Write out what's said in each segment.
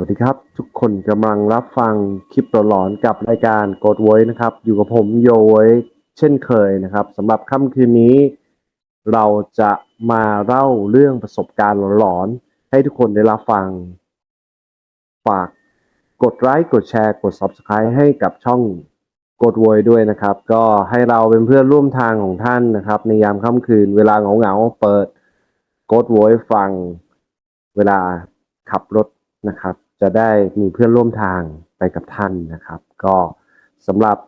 วัสดีครับ ทุกคนกำลังรับฟังคลิปหลอนๆกับรายการโกด Voice นะครับ อยู่กับผมโยไว้เช่นเคยนะครับสำหรับค่ำคืนนี้ เราจะมาเล่าเรื่องประสบการณ์หลอนๆ ให้ทุกคนได้รับฟัง ฝากกดไลค์กดแชร์กด Subscribe ให้กับช่องกด Voice ด้วยนะครับ ก็ให้เราเป็นเพื่อนร่วมทางของท่านนะครับ ในยามค่ำคืนเวลาเหงาๆเปิดกด Voice ฟังเวลาขับรถนะครับ จะได้มีเพื่อนร่วมทางไปกับท่านนะครับ ก็สำหรับ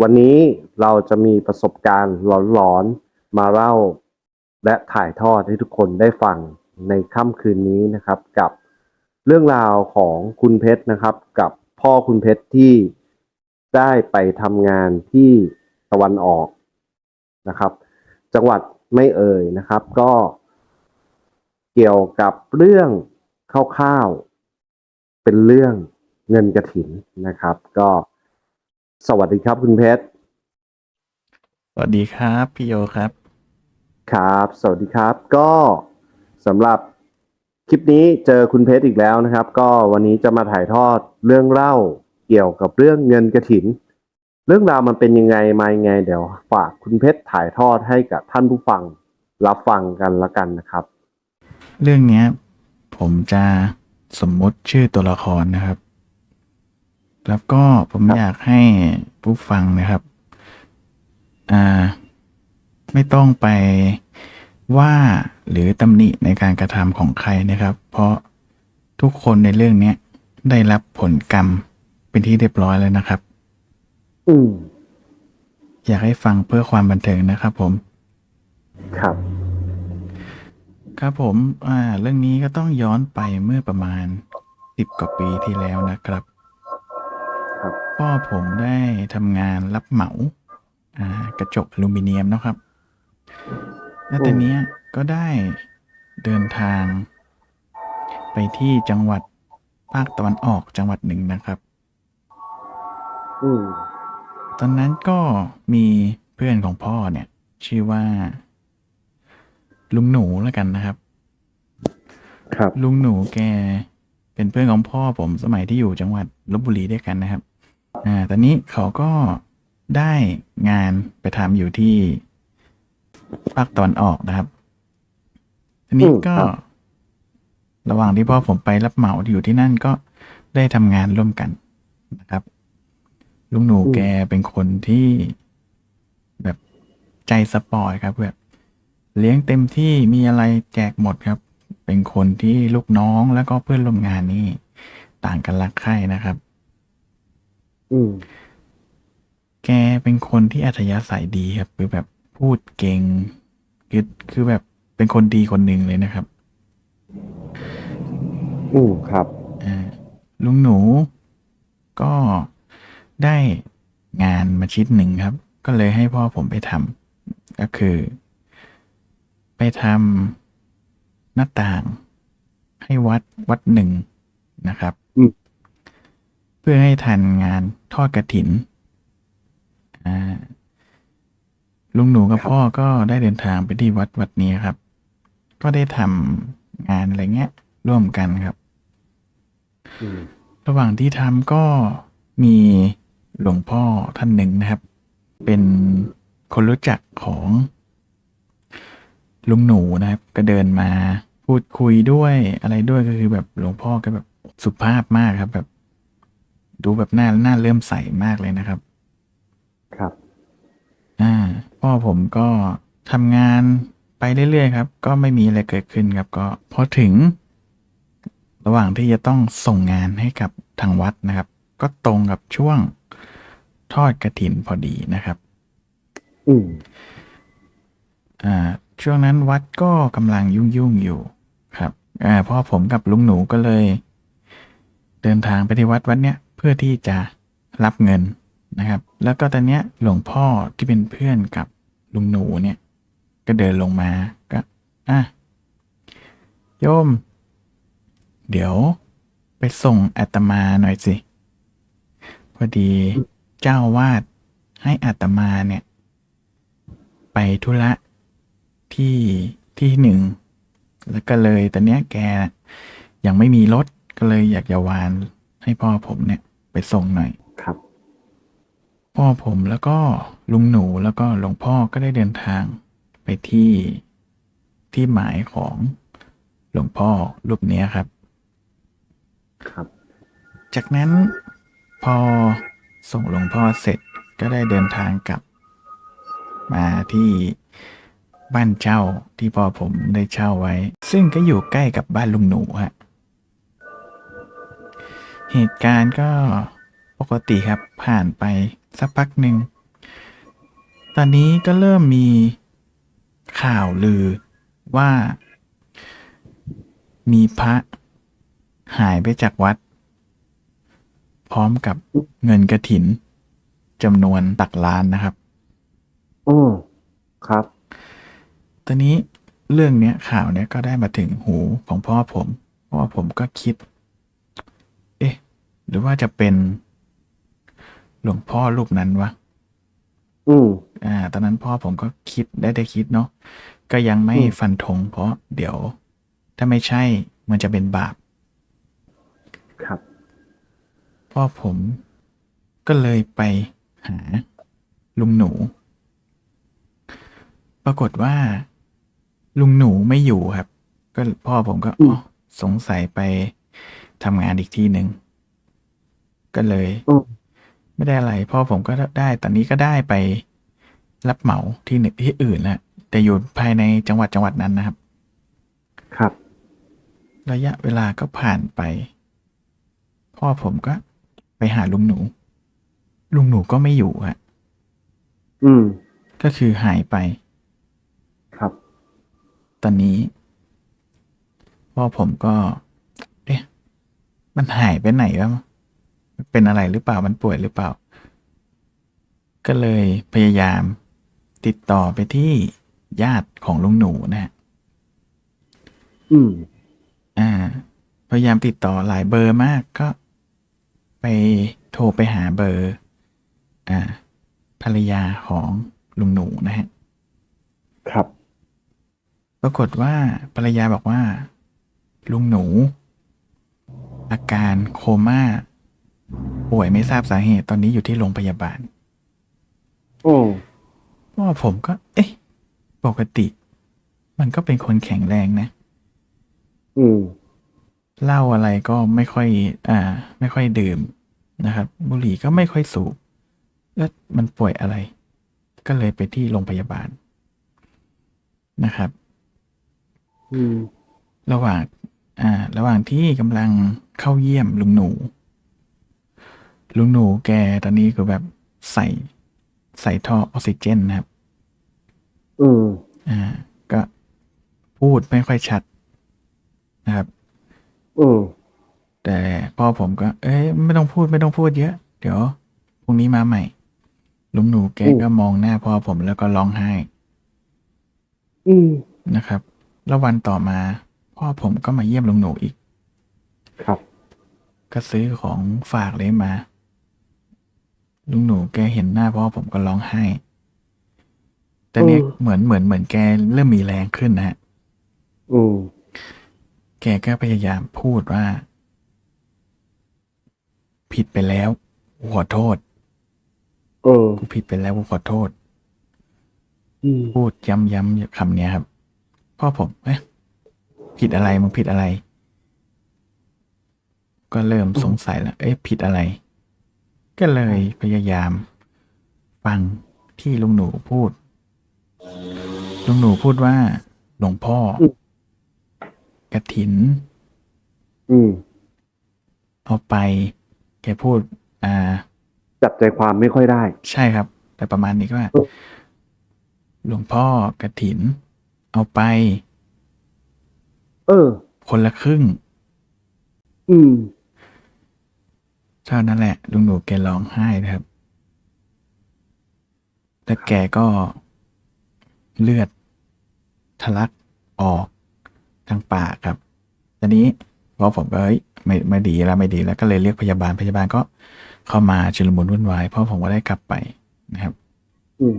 วันนี้เราจะมีประสบการณ์หลอนๆมาเล่าและถ่ายทอดให้ทุกคนได้ฟังในค่ำคืนนี้นะครับ กับเรื่องราวของคุณเพชรนะครับ กับพ่อคุณเพชรที่ได้ไปทำงานที่ตะวันออกนะครับ จังหวัดไม่เอ่ยนะครับ ก็เกี่ยวกับเรื่องคร่าวๆ เป็นเรื่องเงินกระถินนะครับ ก็สวัสดีครับคุณเพชรสวัสดีครับพี่โยครับ ครับ สวัสดีครับ ก็สำหรับคลิปนี้เจอคุณเพชรอีกแล้วนะครับ ก็วันนี้จะมาถ่ายทอดเรื่องเล่าเกี่ยวกับเรื่องเงินกระถิน เรื่องราวมันเป็นยังไงมายังไง เดี๋ยวฝากคุณเพชรถ่ายทอดให้กับท่านผู้ฟังรับฟังกันละกันนะครับ เรื่องเนี้ย ผมจะ สมมุติชื่อตัวละครนะครับ แล้วก็ผมครับอยากให้ผู้ฟังนะครับอ่าไม่ต้องไปว่าหรือตำหนิในการกระทำของใครนะครับ เพราะทุกคนในเรื่องเนี้ยได้รับผลกรรมเป็นที่เรียบร้อยแล้วนะครับ อืมอยากให้ฟังเพื่อความบันเทิงนะครับผม ครับ ครับผม อ่า เรื่องนี้ก็ต้องย้อนไปเมื่อประมาณสิบกว่าปีที่แล้วนะครับ ครับ พ่อผมได้ทำงานรับเหมา อ่า กระจกอลูมิเนียมเนาะครับ แล้วแต่เนี้ยก็ได้เดินทาง ไปที่จังหวัดภาคตะวันออกจังหวัดหนึ่งนะครับ อืมตอนนั้นก็มีเพื่อนของพ่อเนี่ย ชื่อว่า ลุงหนูแล้วกันนะครับ ครับ ลุงหนูแกเป็นเพื่อนของพ่อผมสมัยที่อยู่จังหวัดลบบุรีด้วยกันนะครับ อ่า ตอนนี้เขาก็ได้งานไปทำอยู่ที่ภาคตะวันออกนะครับ ทีนี้อืมก็ครับระหว่างที่พ่อผมไปรับเหมาอยู่ที่นั่นก็ได้ทำงานร่วมกันนะครับ ลุงหนูแกเป็นคนที่แบบใจสปอร์ตครับแบบ เลี้ยงเต็มที่มีอะไรแจกหมดครับ เป็นคนที่ลูกน้องแล้วก็เพื่อนร่วมงานนี่ ต่างกันรักใคร่นะครับ อืม แกเป็นคนที่อัธยาศัยดีครับ คือแบบพูดเก่งคือคือแบบเป็นคนดีคนหนึ่งเลยนะครับ อืมครับ อ่าลุงหนูก็ได้งานมาชิ้นหนึ่งครับ ก็เลยให้พ่อผมไปทำก็คือ ไปทำหน้าต่างให้วัดวัดหนึ่งนะครับอืมเพื่อให้ทันงานทอดกระถินอ่าลุงหนูกับพ่อก็ได้เดินทางไปที่วัดวัดนี้ครับ ก็ได้ทำงานอะไรเงี้ย ร่วมกันครับอืมระหว่างที่ทำก็มีหลวงพ่อท่านหนึ่งนะครับ เป็นคนรู้จักของ ลุงหนูนะครับ ก็เดินมาพูดคุยด้วยอะไรด้วยก็คือแบบหลวงพ่อก็แบบสุภาพมากครับ แบบ ดูแบบหน้าหน้าเริ่อมใสมากเลยนะครับ ครับ อ่า พ่อผมก็ทำงานไปเรื่อยๆครับ ก็ไม่มีอะไรเกิดขึ้นครับ ก็พอถึง ระหว่างที่จะต้องส่งงานให้กับทางวัดนะครับ ก็ตรงกับช่วงทอดกระถินพอดีนะครับ อืมอ่า ช่วงนั้นวัดก็กำลังยุ่งๆอยู่ครับอ่าพ่อผมกับลุงหนูก็เลย เดินทางไปที่วัดวัดเนี้ยเพื่อที่จะรับเงินนะครับ แล้วก็ตอนเนี้ยหลวงพ่อที่เป็นเพื่อนกับลุงหนูเนี่ย ก็เดินลงมาก็อะโยม เดี๋ยวไปส่งอาตมาหน่อยสิพอดีเจ้าวาดให้อาตมาเนี่ย ไปธุระ ที่ที่หนึ่งแล้วก็เลยตอนเนี้ยแกยังไม่มีรถก็เลยอยากจะวานให้พ่อผมเนี่ยไปส่งหน่อยครับ พ่อผมแล้วก็ลุงหนูแล้วก็หลวงพ่อก็ได้เดินทางไปที่ที่หมายของหลวงพ่อรูปเนี้ยครับ ครับ จากนั้นพอส่งหลวงพ่อเสร็จก็ได้เดินทางกลับ มาที่ บ้านเช่าที่พ่อผมได้เช่าไว้ ซึ่งก็อยู่ใกล้กับบ้านลุงหนูฮะเหตุการณ์ก็ปกติครับผ่านไปสักพักหนึ่ง ตอนนี้ก็เริ่มมีข่าวลือว่า มีพระหายไปจากวัด พร้อมกับเงินกระถินจำนวนตักล้านนะครับ อืมครับ ตอนนี้เรื่องเนี้ยข่าวเนี้ยก็ได้มาถึงหูของพ่อผมพ่อผมก็คิด เอ๊ะ หรือว่าจะเป็น หลวงพ่อรูปนั้นวะอืมอ่า ตอนนั้นพ่อผมก็คิดได้ได้คิดเนาะก็ยังไม่อืมฟันธงเพราะเดี๋ยว ถ้าไม่ใช่มันจะเป็นบาป ครับ พ่อผมก็เลยไปหาลุงหนู ปรากฏว่า ลุงหนูไม่อยู่ครับ ก็พ่อผมก็อืมอ๋อสงสัยไปทำงานอีกที่หนึ่งก็เลยอืมไม่ได้อะไร พ่อผมก็ได้ ตอนนี้ก็ได้ไปรับเหมาที่หนึ่งที่อื่นแล้วแต่อยู่ภายในจังหวัดจังหวัดนั้นนะครับ ครับ ระยะเวลาก็ผ่านไป พ่อผมก็ไปหาลุงหนู ลุงหนูก็ไม่อยู่ฮะอืม ก็คือหายไปครับ ตอนนี้ พ่อผมก็ เอ๊ะ มันหายไปไหนวะเป็นอะไรหรือเปล่ามันป่วยหรือเปล่า ก็เลยพยายามติดต่อไปที่ญาติของลุงหนูนะฮะอืมอ่า พยายามติดต่อหลายเบอร์มากก็ ไปโทรไปหาเบอร์ อ่า ภรรยาของลุงหนูนะฮะ ครับ ปรากฏว่าภรรยาบอกว่า ลุงหนู อาการโคม่า ป่วยไม่ทราบสาเหตุตอนนี้อยู่ที่โรงพยาบาลอืมพ่อผมก็ เอ๊ะ ปกติ มันก็เป็นคนแข็งแรงนะ อืมเหล้าอะไรก็ไม่ค่อย อ่า ไม่ค่อยดื่มนะครับ บุหรี่ก็ไม่ค่อยสูบ แล้วมันป่วยอะไร ก็เลยไปที่โรงพยาบาลนะครับ อืม ระหว่าง อ่า ระหว่างที่กำลังเข้าเยี่ยมลุงหนู ลุงหนูแกตอนนี้คือแบบใส่ใส่ท่อออกซิเจนนะครับ อืม อ่า ก็พูดไม่ค่อยชัดนะครับ อืม แต่พ่อผมก็ เอ้ยไม่ต้องพูดไม่ต้องพูดเยอะ เดี๋ยวพรุ่งนี้มาใหม่ ลุงหนูแกอืมก็มองหน้าพ่อผมแล้วก็ร้องไห้ อืม นะครับ แล้ววันต่อมา พ่อผมก็มาเยี่ยมลุงหนูอีก ครับ ก็ซื้อของฝากเลยมา ลุงหนูแกเห็นหน้าพ่อผมก็ร้องไห้ แต่เนี้ยอืม เหมือนเหมือนเหมือนแกเริ่มมีแรงขึ้นนะฮะ อืม แกก็พยายามพูดว่า ผิดไปแล้วกูขอโทษเออกูผิดไปแล้วกูขอโทษ อืมพูดย้ำย้ำคำเนี้ยครับ พ่อผมเอ๊ะผิดอะไรมึงผิดอะไร ก็เริ่มสงสัยแล้วเอ๊ะผิดอะไร ก็เลยพยายาม ฟังที่ลุงหนูพูด ลุงหนูพูดว่า หลวงพ่อกระถินอืมเอาไป แกพูด อ่า จับใจความไม่ค่อยได้ ใช่ครับ แต่ประมาณนี้ก็ว่าเออหลวงพ่อกระถิน เอาไป เออ คนละครึ่ง อืม เท่านั้นแหละ ลุงหนูแกร้องไห้นะครับ แต่แกก็เลือดทะลักออกทางปากครับตอนนี้พอผมก็เฮ้ยไม่ไม่ดีแล้วไม่ดีแล้วก็เลยเรียกพยาบาลพยาบาลก็เข้ามาชุลมุนวุ่นวายเพราะผมก็ได้กลับไปนะครับ อืม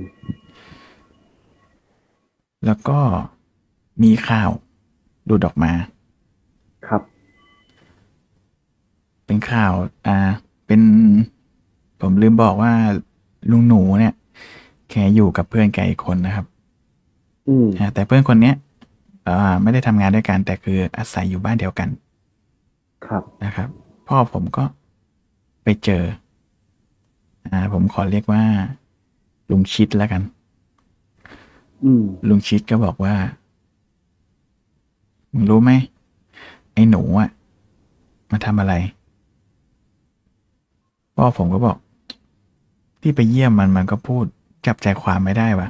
แล้วก็มีข่าวดูดออกมา ครับข่าว อ่า เป็น ผมลืมบอกว่าลุงหนูเนี่ย แกอยู่กับเพื่อนแกอีกคนนะครับ อืมอ่าแต่เพื่อนคนเนี้ยอ่าไม่ได้ทำงานด้วยกัน แต่คืออาศัยอยู่บ้านเดียวกันครับ นะครับ พ่อผมก็ไปเจอ อ่า ผมขอเรียกว่าลุงชิดแล้วกันอืม ลุงชิดก็บอกว่า มึงรู้ไหม ไอ้หนูอะ มาทำอะไร พ่อผมก็บอก ที่ไปเยี่ยมมันมันก็พูด จับใจความไม่ได้วะ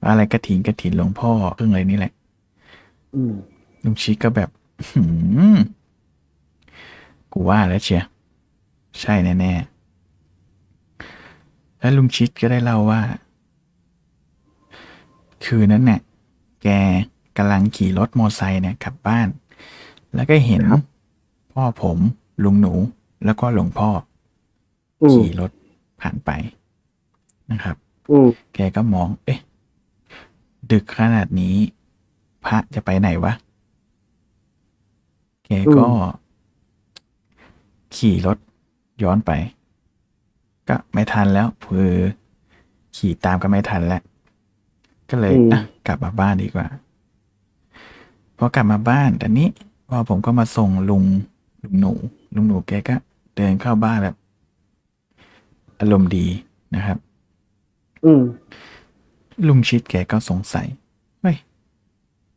ว่าอะไรกระถินกระถินหลวงพ่อเรื่องอะไรนี่แหละอืมลุงชิดก็แบบหืมกูว่าแล้วเชียร์ใช่แน่ๆแล้วลุงชิดก็ได้เล่าว่า คืนนั้นเนี่ยแกกำลังขี่รถมอไซค์เนี่ยกลับบ้าน แล้วก็เห็นครับพ่อผมลุงหนูแล้วก็หลวงพ่ออืมขี่รถผ่านไปนะครับอืมแกก็มอง เอ๊ะ ดึกขนาดนี้ พระจะไปไหนวะ แกก็ ขี่รถย้อนไป ก็ไม่ทันแล้วคือขี่ตามก็ไม่ทันแล้ว ก็เลยอืมอะกลับมาบ้านดีกว่า พอกลับมาบ้านแต่นี้พอผมก็มาส่งลุงลุงหนูลุงหนูแกก็เดินเข้าบ้านแบบ อารมณ์ดีนะครับ อืมลุงชิดแกก็สงสัยเฮ้ย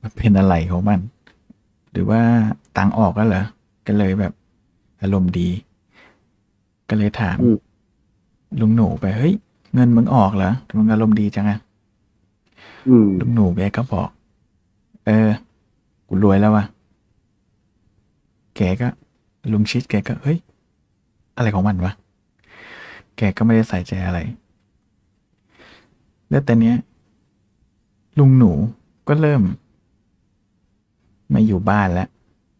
มันเป็นอะไรของมัน หรือว่าตังค์ออกแล้วเหรอก็เลยแบบ อารมณ์ดี ก็เลยถามอืมลุงหนูไปเฮ้ยเงินมึงออกเหรอทำไมมึงอารมณ์ดีจังอะอืม ลุงหนูแกก็บอก เออ กูรวยแล้ววะแกก็ ลุงชิดแกก็ เฮ้ย อะไรของมันวะ แกก็ไม่ได้ใส่ใจอะไร แล้วแต่เนี้ย ลุงหนูก็เริ่ม ไม่อยู่บ้านแล้ว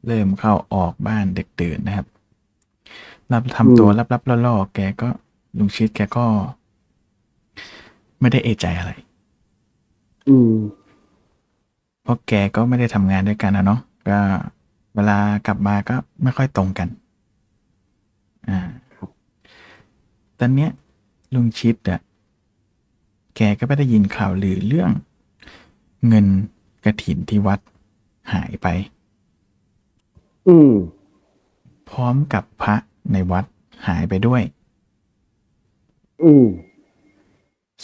เริ่มเข้าออกบ้านเด็กตื่นนะครับ รับทำตัวอืมรับล่อๆแกก็ลุงชิดแกก็ ไม่ได้เอใจอะไร อืม เพราะแกก็ไม่ได้ทำงานด้วยกันนะเนาะก็เวลากลับมาก็ไม่ค่อยตรงกัน อ่าตอนเนี้ยลุงชิดอะแกก็ไม่ได้ยินข่าวลือเรื่อง เงินกระถินที่วัดหายไป อืม พร้อมกับพระในวัดหายไปด้วย อืม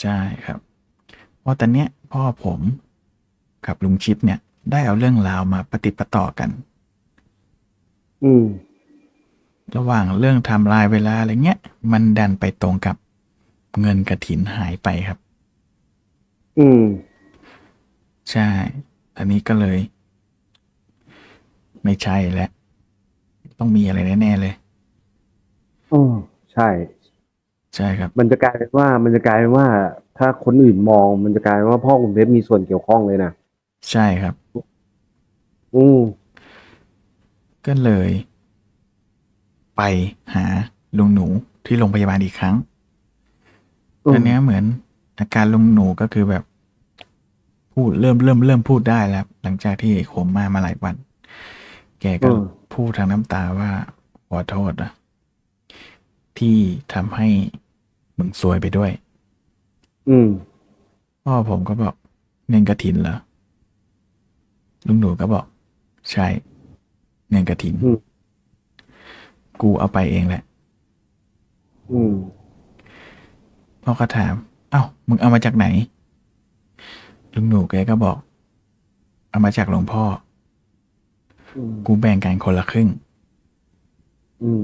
ใช่ครับ เพราะตอนเนี้ยพ่อผมกับลุงชิดเนี่ย ได้เอาเรื่องราวมาปฏิดประต่อกัน อืม ระหว่างเรื่องไทำลายเวลาอะไรเงี้ย มันดันไปตรงกับเงินกระถินหายไปครับ อืม ใช่อันนี้ก็เลย ไม่ใช่แล้วต้องมีอะไรแน่ๆเลยอ๋อใช่ ใช่ครับ มันจะกลายเป็นว่ามันจะกลายเป็นว่า ถ้าคนอื่นมองมันจะกลายเป็นว่าพ่อคุณเพชรมีส่วนเกี่ยวข้องเลยนะใช่ครับ อืมก็เลย ไปหาลุงหนูที่โรงพยาบาลอีกครั้งอืมตอนเนี้ยเหมือนอาการลุงหนูก็คือแบบ พูดเริ่มเริ่มเริ่มพูดได้แล้ว หลังจากที่โคม่ามาหลายวัน แกก็อืมพูดทางน้ำตาว่าขอโทษนะที่ทำให้ มึงซวยไปด้วย อืมพ่อผมก็บอกเงินกระถินเหรอลุงหนูก็บอก ใช่เงินกระถิน อืมกูเอาไปเองแหละ อืมพ่อก็ถาม เอ้า มึงเอามาจากไหน ลุงหนูแกก็บอก เอามาจากหลวงพ่อ อืมกูแบ่งกันคนละครึ่ง อืม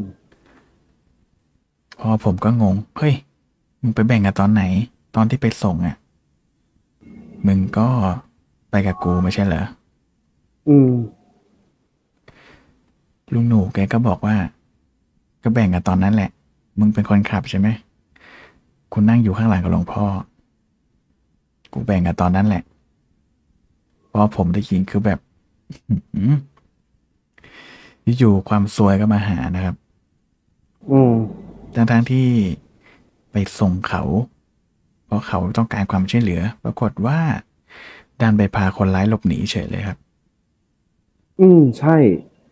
พ่อผมก็งง เฮ้ย มึงไปแบ่งกันตอนไหน ตอนที่ไปส่งอะ่ะ มึงก็ไปกับกูไม่ใช่เหรอ อืม ลุงหนูแกก็บอกว่า ก็แบ่งกันตอนนั้นแหละ มึงเป็นคนขับใช่ไหมคุณนั่งอยู่ข้างหลังกับหลวงพ่อ กูแบ่งกันตอนนั้นแหละ พอผมได้ยินคือแบบอื้อหืออยู่ๆความซวยก็มาหานะครับ อืมทั้งทั้งๆที่ ไปส่งเขา เพราะเขาต้องการความช่วยเหลือ ปรากฏว่าดันไปพาคนร้ายหลบหนีเฉยเลยครับ อืมใช่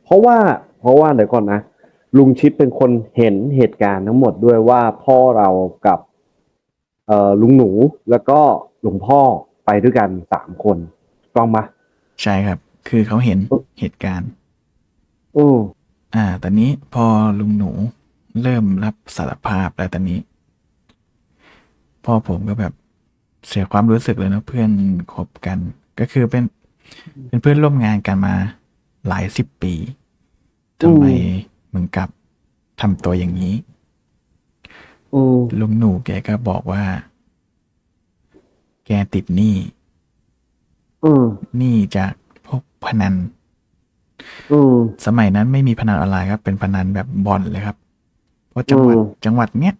เพราะว่า เพราะว่าเดี๋ยวก่อนนะลุงชิดเป็นคนเห็นเหตุการณ์ทั้งหมดด้วยว่าพ่อเรากับเอ่อลุงหนูแล้วก็หลวงพ่อไปด้วยกันสามคนต้องมาใช่ครับ คือเขาเห็นเหตุการณ์อืมอ่า ตอนนี้พอลุงหนูเริ่มรับสารภาพแล้วตอนนี้ พ่อผมก็แบบเสียความรู้สึกเลยนะเพื่อนคบกัน ก็คือเป็น เป็นเพื่อนร่วมงานกันมาหลายสิบปีทำไมมึงกลับทำตัวอย่างนี้อืมลุงหนูแกก็บอกว่า แกติดหนี้อืมหนี้จากพวกพนันอืมสมัยนั้นไม่มีพนันออนไลน์ครับ เป็นพนันแบบบอลเลยครับ เพราะจังหวัดอืมจังหวัดเนี้ย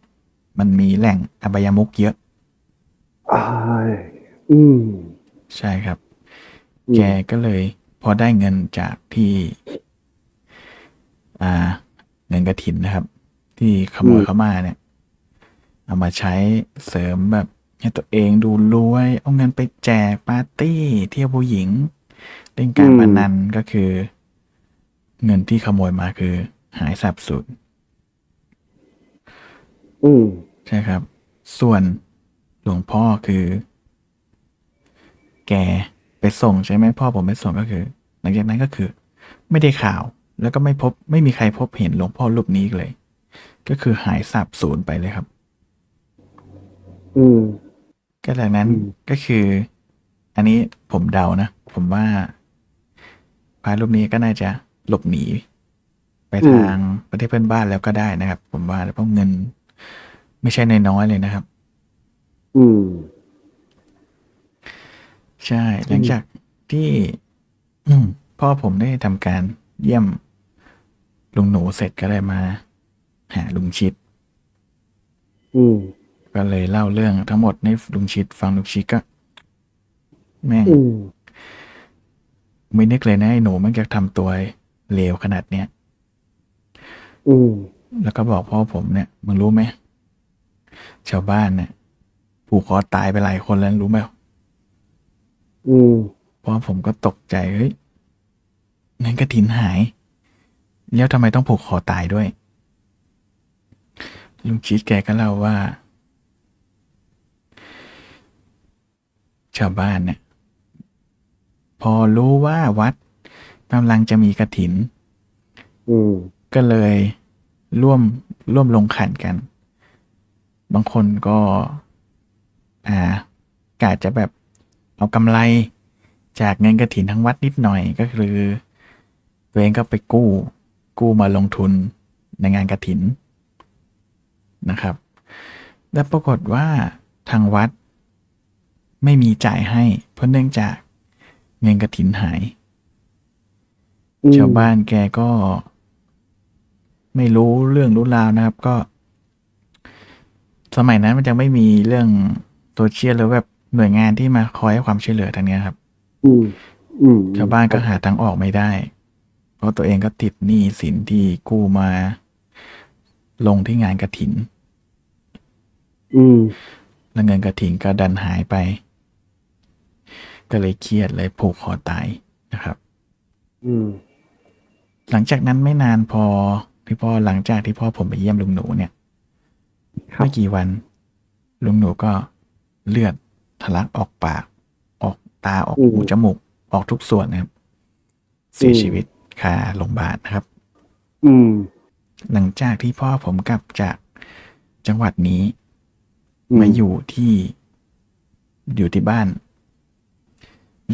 มันมีแหล่งอบายมุกเยอะอ้ายอืม ใช่ครับ อืม แกก็เลย พอได้เงินจากที่ อ่า เงินกระถินนะครับ ที่ขโมยเข้ามาเนี่ย เอามาใช้เสริมแบบให้ตัวเองดูรวย เอาเงินไปแจกปาร์ตี้เที่ยวผู้หญิง เล่นการพนันก็คือ เงินที่ขโมยมาคือ หายสับสูญ อืม ใช่ครับ ส่วนหลวงพ่อคือ แกไปส่งใช่ไหมพ่อผมไปส่งก็คือ หลังจากนั้นก็คือ ไม่ได้ข่าวแล้วก็ไม่พบไม่มีใครพบเห็นหลวงพ่อรูปนี้อีกเลย ก็คือหายสาบสูญไปเลยครับ อืมก็จากนั้นอืมก็คือ อันนี้ผมเดานะผมว่าพระรูปนี้ก็น่าจะหลบหนี ไปทางประเทศเพื่อนบ้านแล้วก็ได้นะครับ ผมว่าเพราะเงิน ไม่ใช่น้อยๆเลยนะครับ อืม ใช่ หลังจากที่ อืมพ่อผมได้ทำการเยี่ยมลุงหนูเสร็จก็เลยมา หาลุงชิด อืม ก็เลยเล่าเรื่องทั้งหมดให้ลุงชิดฟังลุงชิดก็ แม่งอืม ไม่นึกเลยนะไอ้หนูมันจะทำตัวเลวขนาดเนี้ย อืม แล้วก็บอกพ่อผมเนี่ย มึงรู้ไหม ชาวบ้านเนี่ยผูกคอตายไปหลายคนแล้วรู้ไหมอืมพ่อผมก็ตกใจเฮ้ยเงินกระถินหาย แล้วทำไมต้องผูกคอตายด้วย ลุงชิดแกก็เล่าว่า ชาวบ้านเนี่ยพอรู้ว่าวัดกำลังจะมีกระถินอืมก็เลยร่วมร่วมลงขันกัน บางคนก็อ่ากาจะแบบเอากำไรจากเงินกระถินทั้งวัดนิดหน่อยก็คือ ตัวเองก็ไปกู้ กู้มาลงทุนในงานกระถินนะครับและปรากฏว่าทางวัดไม่มีจ่ายให้ เพราะเนื่องจากเงินกระถินหายอืมชาวบ้านแกก็ไม่รู้เรื่องรู้ราวนะครับ ก็ สมัยนั้นมันจะไม่มีเรื่องโซเชียลหรือแบบหน่วยงานที่มาคอยให้ความช่วยเหลือทางเนี้ยครับ อืม อืมชาวบ้านก็หาทางออกไม่ได้ เพราะตัวเองก็ติดหนี้สินที่กู้มา ลงที่งานกระถิน อืม แล้วเงินกระถินก็ดันหายไป ก็เลยเครียดเลยผูกคอตายนะครับ อืม หลังจากนั้นไม่นานพอที่พ่อหลังจากที่พ่อผมไปเยี่ยมลุงหนูเนี่ยครับ ไม่กี่วัน ลุงหนูก็เลือดทะลักออกปาก ออกตาออกหูจมูก ออกทุกส่วนนะครับ เสียชีวิตคาโรงพยาบาลนะครับ อืม หลังจากที่พ่อผมกลับจากจังหวัดนี้อืมมาอยู่ที่อยู่ที่บ้าน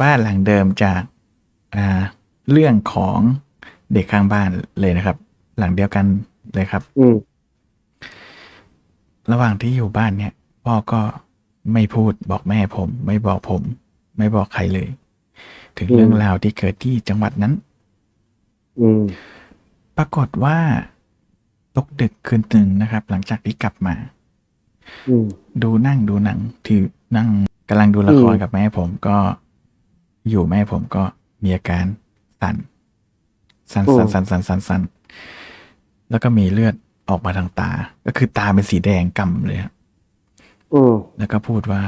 บ้านหลังเดิมจากอ่าเรื่องของเด็กข้างบ้านเลยนะครับ หลังเดียวกันเลยครับอืม ระหว่างที่อยู่บ้านเนี่ยพ่อก็ไม่พูดบอกแม่ผม ไม่บอกผม ไม่บอกใครเลย ถึงเรื่องราวที่เกิดที่จังหวัดนั้นอืมปรากฏว่าตกดึกคืนหนึ่งนะครับ หลังจากที่กลับมาอืมดูนั่งดูหนังถือนั่งกำลังดูละครอืมกับแม่ผมก็อยู่แม่ผมก็มีอาการสั่นสั่นสั่นสั่นสั่นสั่นสั่นแล้วก็มีเลือด ออกมาทางตา ก็คือตาเป็นสีแดงกำเลยครับอืมแล้วก็พูดว่า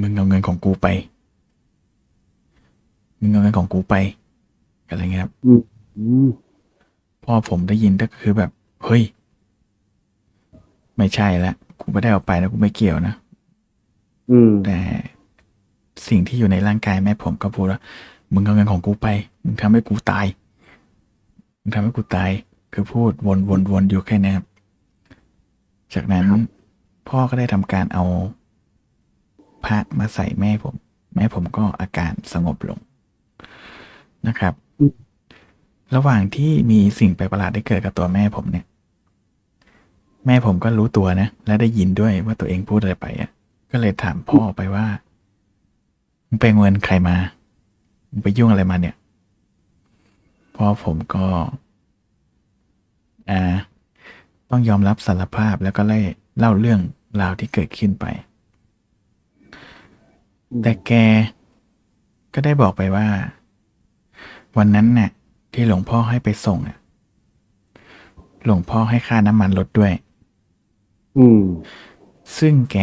มึงเอาเงินของกูไป มึงเอาเงินของกูไปอะไรเงี้ยครับอืมอืมผพอผมได้ยินก็คือแบบ เฮ้ย ไม่ใช่ละกูไม่ได้เอาไปนะกูไม่เกี่ยวนะอืมแต่สิ่งที่อยู่ในร่างกายแม่ผมก็พูดว่า มึงเอาเงินของกูไป มึงทำให้กูตาย มึงทำให้กูตาย คือพูดวนวนวนอยู่แค่เนี้ยครับ จากนั้นพ่อก็ได้ทำการเอาพระมาใส่แม่ผม แม่ผมก็อาการสงบลงนะครับอืมระหว่างที่มีสิ่งแปลกประหลาดได้เกิดกับตัวแม่ผมเนี่ย แม่ผมก็รู้ตัวนะ และได้ยินด้วยว่าตัวเองพูดอะไรไปอะ ก็เลยถามพ่อไปว่ามึงไปเงินใครมามึงไปยุ่งอะไรมาเนี่ยพ่อผมก็ อ่าต้องยอมรับสารภาพแล้วก็ไล่เล่าเรื่องราวที่เกิดขึ้นไป แต่แกก็ได้บอกไปว่า วันนั้นน่ะ ที่หลวงพ่อให้ไปส่งอะ หลวงพ่อให้ค่าน้ำมันรถด้วย อืม ซึ่งแก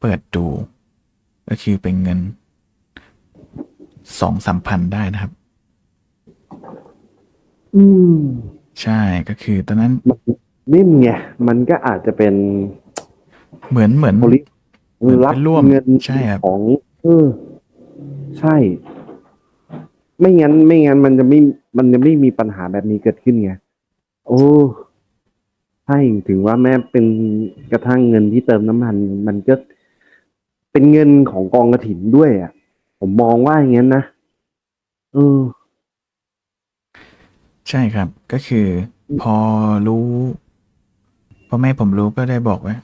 เปิดดู ก็คือเป็นเงินสองสามพันได้นะครับ อืม ใช่ก็คือตอนนั้นมันนิ่มไงมันก็อาจจะเป็นเหมือนเหมือนบริเหมือนรับเป็นร่วมเงินใช่ครับของเออใช่ ไม่งั้น ไม่งั้นมันจะไม่มันจะไม่มีปัญหาแบบนี้เกิดขึ้นไงโอ้ใช่ถึงว่าแม้เป็นกระทั่งเงินที่เติมน้ำมัน มันก็เป็นเงินของกองกระถินด้วย อะ ผมมองว่าอย่างนั้นนะเออ ใช่ครับ ก็คือพอรู้พอแม่ผมรู้ก็ได้บอกว่า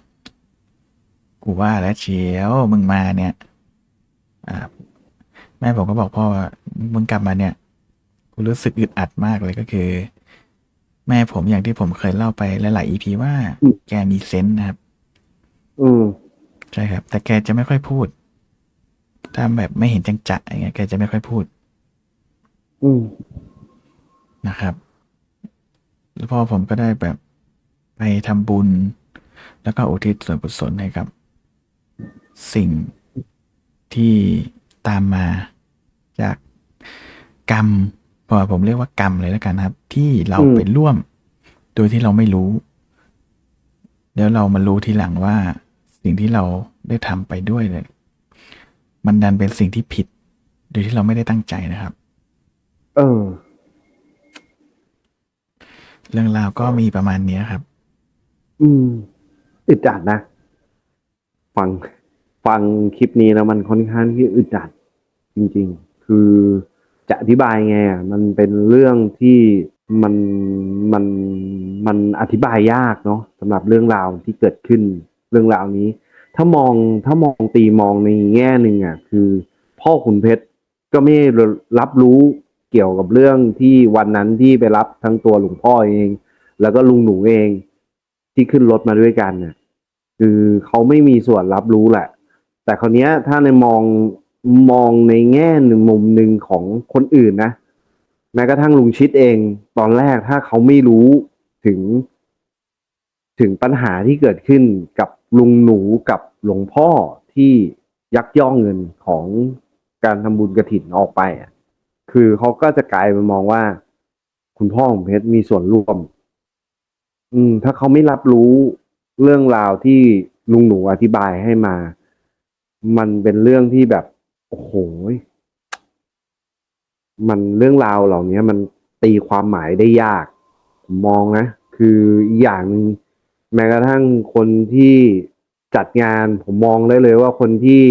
กูว่าแล้วเชียวมึงมาเนี่ย อ่า แม่ผมก็บอกพ่อว่ามึงกลับมาเนี่ย กูรู้สึกอึดอัดมากเลยก็คือ แม่ผมอย่างที่ผมเคยเล่าไปหลายๆ EP ว่าอืมแกมีเซนส์นะครับ อืมใช่ครับ แต่แกจะไม่ค่อยพูดถ้าแบบไม่เห็นจังจะอย่างเงี้ยแกจะไม่ค่อยพูด อืม นะครับแล้วพ่อผมก็ได้แบบไปทำบุญ แล้วก็อุทิศส่วนกุศลให้กับ สิ่งที่ตามมาจากกรรมพอผมเรียกว่ากรรมเลยแล้วกันครับ ที่เราไปร่วม โดยที่เราไม่รู้ แล้วเรามารู้ทีหลังว่า สิ่งที่เราได้ทำไปด้วยเลย มันดันเป็นสิ่งที่ผิด โดยที่เราไม่ได้ตั้งใจนะครับ เออ เรื่องราวก็มีประมาณเนี้ยครับ อืมอึดอัดนะ ฟังฟังคลิปนี้แล้วมันค่อนข้างที่อึดอัดจริง ๆ คือจะอธิบายไงอะมันเป็นเรื่องที่มันมันมันอธิบายยากเนาะสำหรับเรื่องราวที่เกิดขึ้นเรื่องราวนี้ ถ้ามองถ้ามองตีมองในแง่หนึ่งอะคือ พ่อขุนเพชรก็ไม่รับรู้ เกี่ยวกับเรื่องที่วันนั้นที่ไปรับทั้งตัวหลวงพ่อเอง แล้วก็ลุงหนูเอง ที่ขึ้นรถมาด้วยกันน่ะ คือเขาไม่มีส่วนรับรู้แหละ แต่คราวนี้ยถ้าในมองมองในแง่หนึ่งมุมหนึ่งของคนอื่นนะแม้กระทั่งลุงชิดเอง ตอนแรกถ้าเขาไม่รู้ถึง ถึงปัญหาที่เกิดขึ้นกับลุงหนูกับหลวงพ่อที่ยักย่องเงินของการทำบุญกระถินออกไปอะ คือเขาก็จะกลายไปมองว่า คุณพ่อของเพชรมีส่วนร่วม อืม ถ้าเขาไม่รับรู้เรื่องราวที่ลุงหนูอธิบายให้มา มันเป็นเรื่องที่แบบ โอ้โหมันเรื่องราวเหล่านี้มันตีความหมายได้ยากผมมองนะ คืออีกอย่างหนึ่งแม้กระทั่งคนที่จัดงาน ผมมองได้เลยว่าคนที่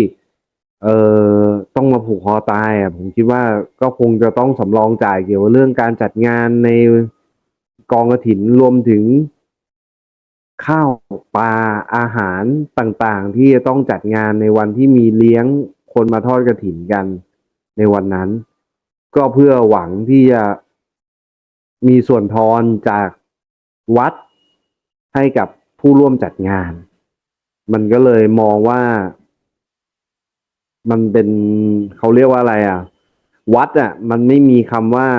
เอ่อ ต้องมาผูกคอตายอะผมคิดว่าก็คงจะต้องสำรองจ่ายเกี่ยวกับเรื่องการจัดงานในกองกระถินรวมถึงข้าวปลาอาหารต่างๆ ที่จะต้องจัดงานในวันที่มีเลี้ยงคนมาทอดกระถินกันในวันนั้น ก็เพื่อหวังที่จะมีส่วนทอนจากวัดให้กับผู้ร่วมจัดงาน มันก็เลยมองว่า มันเป็นเขาเรียกว่าอะไรอะ วัดอะ มันไม่มีคำว่า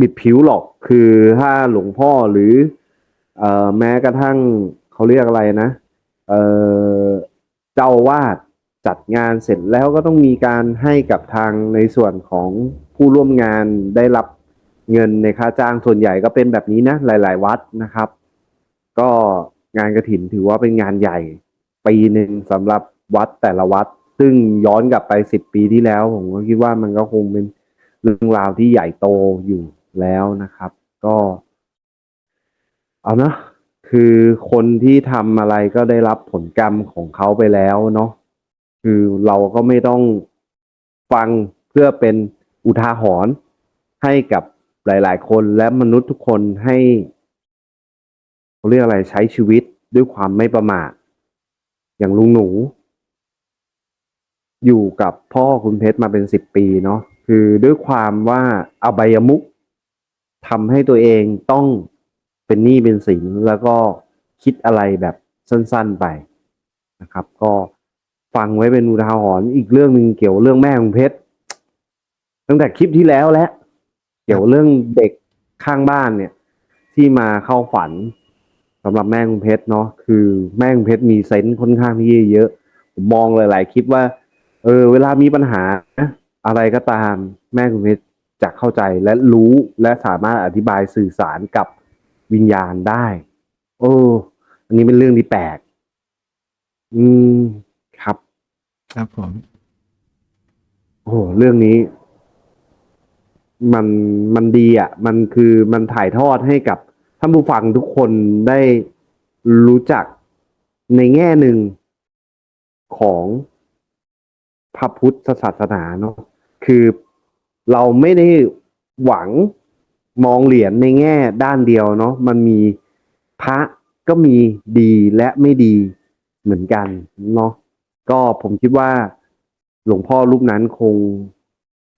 บิดผิวหรอกคือถ้าหลวงพ่อหรือ เอ่อแม้กระทั่งเขาเรียกอะไรนะเอ่อเจ้าอาวาดจัดงานเสร็จแล้วก็ต้องมีการให้กับทางในส่วนของผู้ร่วมงานได้รับเงินในค่าจ้างส่วนใหญ่ก็เป็นแบบนี้นะ หลาย ๆ วัดนะครับ ก็งานกระถินถือว่าเป็นงานใหญ่ปีหนึ่งสำหรับ วัดแต่ละวัด ซึ่งย้อนกลับไปสิบปีที่แล้ว ผมก็คิดว่ามันก็คงเป็นเรื่องราวที่ใหญ่โตอยู่แล้วนะครับ ก็ เอานะคือคนที่ทำอะไรก็ได้รับผลกรรมของเขาไปแล้วเนาะคือเราก็ไม่ต้องฟังเพื่อเป็นอุทาหรณ์ให้กับหลาย ๆ คนและมนุษย์ทุกคนให้เขาเรียกอะไรใช้ชีวิตด้วยความไม่ประมาทอย่างลุงหนู อยู่กับพ่อคุณเพชรมาเป็นสิบปีเนาะคือด้วยความว่าอบายมุกทำให้ตัวเองต้องเป็นหนี้เป็นสินแล้วก็คิดอะไรแบบสั้นๆไปนะครับ ก็ฟังไว้เป็นอุทาหรณ์อีกเรื่องหนึ่งเกี่ยวเรื่องแม่ของเพชรตั้งแต่คลิปที่แล้วแล้วเกี่ยวเรื่องเด็กข้างบ้านเนี่ย ที่มาเข้าฝันสำหรับแม่คุณเพชรเนาะคือแม่คุณเพชรมีเซนส์ค่อนข้างที่เยอะผมมองหลายๆคลิปว่า เออ เวลามีปัญหาอะไรก็ตาม แม่คุณเพชรจะเข้าใจและรู้และสามารถอธิบายสื่อสารกับวิญญาณได้ โอ้อันนี้เป็นเรื่องที่แปลกอืมครับ ครับผม โอ้โหเรื่องนี้ มันมันดีอะ มันคือมันถ่ายทอดให้กับท่านผู้ฟังทุกคนได้รู้จักในแง่หนึ่งของ พระพุทธศาสนาเนาะคือเราไม่ได้หวังมองเหรียญในแง่ด้านเดียวเนาะมันมีพระก็มีดีและไม่ดีเหมือนกันเนาะก็ผมคิดว่า หลวงพ่อรูปนั้นคง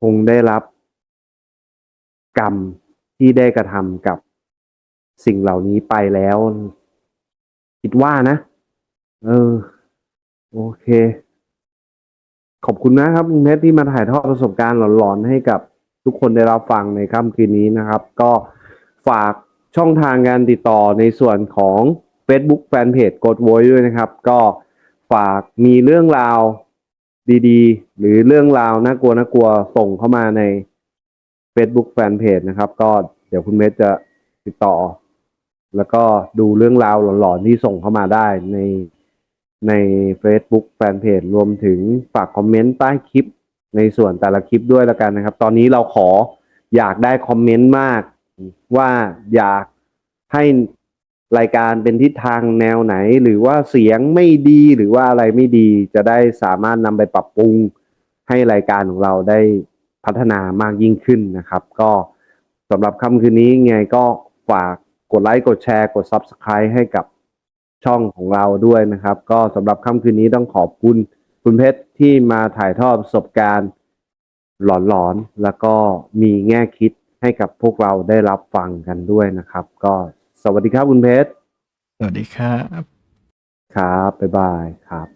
คงได้รับ กรรมที่ได้กระทำกับสิ่งเหล่านี้ไปแล้ว คิดว่านะ เออ โอเค ขอบคุณนะครับคุณเพชรที่มาถ่ายทอดประสบการณ์หลอนๆให้กับทุกคนได้รับฟังในค่ำคืนนี้นะครับ ก็ฝากช่องทางการติดต่อในส่วนของ Facebook Fanpage กดโวยด้วยนะครับ ก็ฝากมีเรื่องราวดีๆ หรือเรื่องราวน่ากลัวน่ากลัวส่งเข้ามาใน Facebook Fanpage นะครับ ก็เดี๋ยวคุณเมธจะติดต่อ แล้วก็ดูเรื่องราวหลอนๆที่ส่งเข้ามาได้ใน ใน Facebook Fanpage รวมถึงฝากคอมเมนต์ใต้คลิป ในส่วนแต่ละคลิปด้วยแล้วกันนะครับ ตอนนี้เราขออยากได้คอมเมนต์มาก ว่าอยากให้รายการเป็นทิศทางแนวไหน หรือว่าเสียงไม่ดีหรือว่าอะไรไม่ดีจะได้สามารถนำไปปรับปรุง ให้รายการของเราได้พัฒนามากยิ่งขึ้นนะครับ ก็สำหรับค่ำคืนนี้ไงก็ฝากกดไลค์กดแชร์กด Subscribe ให้กับ ช่องของเราด้วยนะครับ ก็สำหรับค่ำคืนนี้ต้องขอบคุณคุณเพชรที่มาถ่ายทอดประสบการณ์หลอนๆ แล้วก็มีแง่คิดให้กับพวกเราได้รับฟังกันด้วยนะครับ ก็สวัสดีครับคุณเพชร สวัสดีครับ ครับ บ๊ายบายครับ